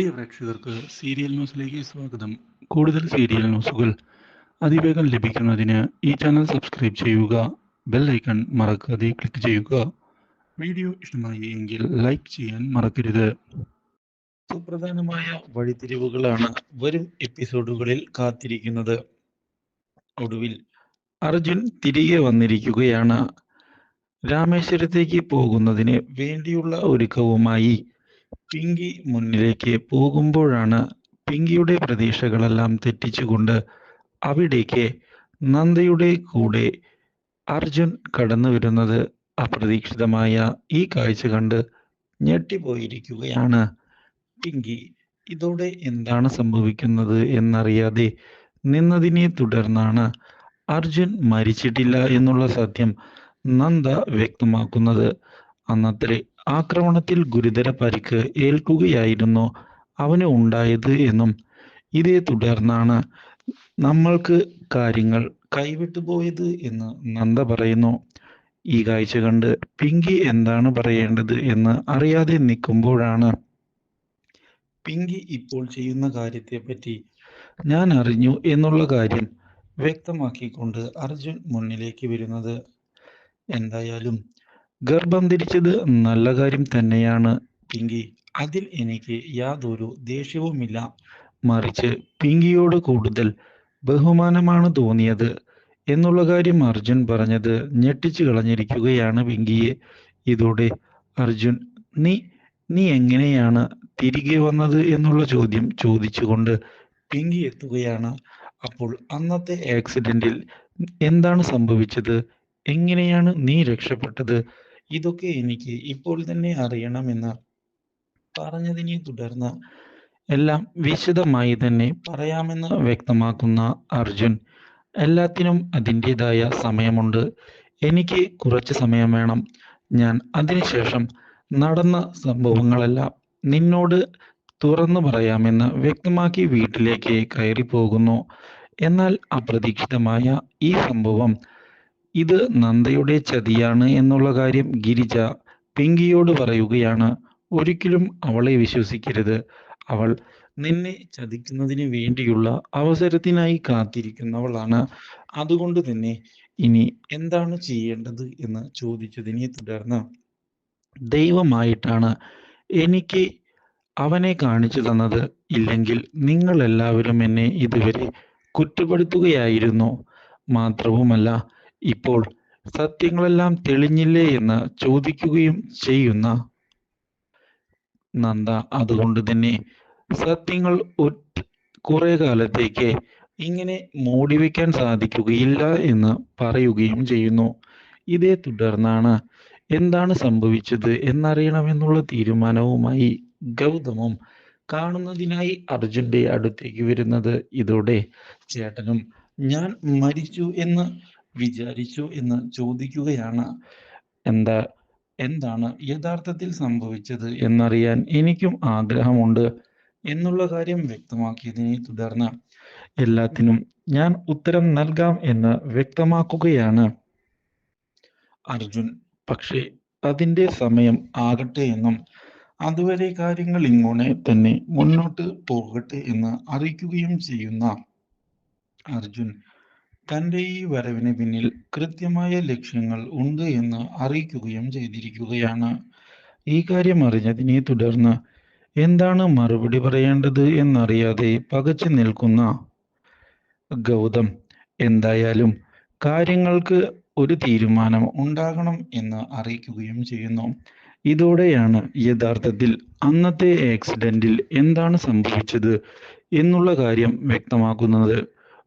പ്രിയ പ്രേക്ഷകർക്ക് സീരിയൽ ന്യൂസിലേക്ക് സ്വാഗതം. കൂടുതൽ സീരിയൽ ന്യൂസുകൾ അതിവേഗം ലഭിക്കുന്നതിന് ഈ ചാനൽ സബ്സ്ക്രൈബ് ചെയ്യുക ബെൽ ഐക്കൺ മറക്കാതെ ക്ലിക്ക് ചെയ്യുക. വീഡിയോ ഇഷ്ടമായി എങ്കിൽ ലൈക്ക് ചെയ്യാൻ മറക്കരുത്. സുപ്രധാനമായ വഴിത്തിരിവുകളാണ് വരും എപ്പിസോഡുകളിൽ കാത്തിരിക്കുന്നത്. ഒടുവിൽ അർജുൻ തിരികെ വന്നിരിക്കുകയാണ്. രാമേശ്വരത്തേക്ക് പോകുന്നതിന് വേണ്ടിയുള്ള ഒരുക്കവുമായി പിങ്കി മുന്നിലേക്ക് പോകുമ്പോഴാണ് പിങ്കിയുടെ പ്രതീക്ഷകളെല്ലാം തെറ്റിച്ചുകൊണ്ട് അവിടേക്ക് നന്ദയുടെ കൂടെ അർജുൻ കടന്നു വരുന്നത് അപ്രതീക്ഷിതമായ ഈ കാഴ്ച കണ്ട് ഞെട്ടിപ്പോയിരിക്കുകയാണ്. പിങ്കി ഇതോടെ എന്താണ് സംഭവിക്കുന്നത് എന്നറിയാതെ നിന്നതിനെ തുടർന്നാണ് അർജുൻ മരിച്ചിട്ടില്ല എന്നുള്ള സത്യം നന്ദ വ്യക്തമാക്കുന്നത്. അന്നത്തെ ആക്രമണത്തിൽ ഗുരുതര പരിക്ക് ഏൽക്കുകയായിരുന്നു അവന് ഉണ്ടായത് എന്നും ഇതേ തുടർന്നാണ് നമ്മൾക്ക് കാര്യങ്ങൾ കൈവിട്ടു പോയത് എന്ന് നന്ദ പറയുന്നു. ഈ കാഴ്ച കണ്ട് പിങ്കി എന്താണ് പറയേണ്ടത് എന്ന് അറിയാതെ നിൽക്കുമ്പോഴാണ് പിങ്കി ഇപ്പോൾ ചെയ്യുന്ന കാര്യത്തെപ്പറ്റി ഞാൻ അറിഞ്ഞു എന്നുള്ള കാര്യം വ്യക്തമാക്കിക്കൊണ്ട് അർജുൻ മുന്നിലേക്ക് വരുന്നത്. എന്തായാലും ഗർഭം ധരിച്ചത് നല്ല കാര്യം തന്നെയാണ്. പിങ്കി അതിൽ എനിക്ക് യാതൊരു ദേഷ്യവുമില്ല. മറിച്ച് പിങ്കിയോട് കൂടുതൽ ബഹുമാനമാണ് തോന്നിയത് എന്നുള്ള കാര്യം അർജുൻ പറഞ്ഞത് ഞെട്ടിച്ചു കളഞ്ഞിരിക്കുകയാണ് പിങ്കിയെ. ഇതോടെ അർജുൻ നീ നീ എങ്ങനെയാണ് തിരികെ വന്നത് എന്നുള്ള ചോദ്യം ചോദിച്ചുകൊണ്ട് പിങ്കി എത്തുകയാണ്. അപ്പോൾ അന്നത്തെ ആക്സിഡന്റിൽ എന്താണ് സംഭവിച്ചത്? എങ്ങനെയാണ് നീ രക്ഷപ്പെട്ടത്? ഇതൊക്കെ എനിക്ക് ഇപ്പോൾ തന്നെ അറിയണമെന്ന് പറഞ്ഞതിനെ തുടർന്ന് എല്ലാം വിശദമായി തന്നെ പറയാമെന്ന് വ്യക്തമാക്കുന്ന അർജുൻ. എല്ലാത്തിനും അതിന്റെതായ സമയമുണ്ട്. എനിക്ക് കുറച്ച് സമയം വേണം. ഞാൻ അതിനുശേഷം നടന്ന സംഭവങ്ങളെല്ലാം നിന്നോട് തുറന്നു പറയാമെന്ന് വ്യക്തമാക്കി വീട്ടിലേക്ക് കയറി പോകുന്നു എന്നാൽ അപ്രതീക്ഷിതമായ ഈ സംഭവം ഇത് നന്ദയുടെ ചതിയാണ് എന്നുള്ള കാര്യം ഗിരിജ പിങ്കിയോട് പറയുകയാണ്. ഒരിക്കലും അവളെ വിശ്വസിക്കരുത്. അവൾ നിന്നെ ചതിക്കുന്നതിന് വേണ്ടിയുള്ള അവസരത്തിനായി കാത്തിരിക്കുന്നവളാണ്. അതുകൊണ്ട് തന്നെ ഇനി എന്താണ് ചെയ്യേണ്ടത് എന്ന് ചോദിച്ചതിനെ തുടർന്ന് ദൈവമായിട്ടാണ് എനിക്ക് അവനെ കാണിച്ചു തന്നത്. ഇല്ലെങ്കിൽ നിങ്ങൾ എല്ലാവരും എന്നെ ഇതുവരെ കുറ്റപ്പെടുത്തുകയായിരുന്നു. മാത്രവുമല്ല ഇപ്പോൾ സത്യങ്ങളെല്ലാം തെളിഞ്ഞില്ലേ എന്ന് ചോദിക്കുകയും ചെയ്യുന്ന നന്ദ അതുകൊണ്ട് തന്നെ സത്യങ്ങൾ കുറെ കാലത്തേക്ക് ഇങ്ങനെ മൂടി വയ്ക്കാൻ സാധിക്കുകയില്ല എന്ന് പറയുകയും ചെയ്യുന്നു. ഇതേ തുടർന്നാണ് എന്താണ് സംഭവിച്ചത് എന്നറിയണമെന്നുള്ള തീരുമാനവുമായി ഗൗതമം കാണുന്നതിനായി അർജുന്റെ അടുത്തേക്ക് വരുന്നത് ഇതോടെ. ചേട്ടനും ഞാൻ മരിച്ചു എന്ന് വിചാരിച്ചു എന്ന് ചോദിക്കുകയാണ്. എന്താ എന്താണ് യഥാർത്ഥത്തിൽ സംഭവിച്ചത് എന്നറിയാൻ എനിക്കും ആഗ്രഹമുണ്ട് എന്നുള്ള കാര്യം വ്യക്തമാക്കിയതിനെ തുടർന്ന് എല്ലാത്തിനും ഞാൻ ഉത്തരം നൽകാം എന്ന് വ്യക്തമാക്കുകയാണ്. അർജുൻ പക്ഷേ അതിന്റെ സമയം ആകട്ടെ എന്നും അതുവരെ കാര്യങ്ങൾ ഇങ്ങനെ തന്നെ മുന്നോട്ട് പോകട്ടെ എന്ന് അറിയിക്കുകയും ചെയ്യുന്ന അർജുൻ തന്റെ ഈ വരവിന് പിന്നിൽ കൃത്യമായ ലക്ഷ്യങ്ങൾ ഉണ്ട് എന്ന് അറിയിക്കുകയും ചെയ്തിരിക്കുകയാണ്. ഈ കാര്യം അറിഞ്ഞതിനെ തുടർന്ന് എന്താണ് മറുപടി പറയേണ്ടത് എന്നറിയാതെ പകച്ചു നിൽക്കുന്ന ഗൗതം എന്തായാലും കാര്യങ്ങൾക്ക് ഒരു തീരുമാനം ഉണ്ടാകണം എന്ന് അറിയിക്കുകയും ചെയ്യുന്നു. ഇതോടെയാണ് യഥാർത്ഥത്തിൽ അന്നത്തെ ആക്സിഡന്റിൽ എന്താണ് സംഭവിച്ചത് എന്നുള്ള കാര്യം വ്യക്തമാക്കുന്നത്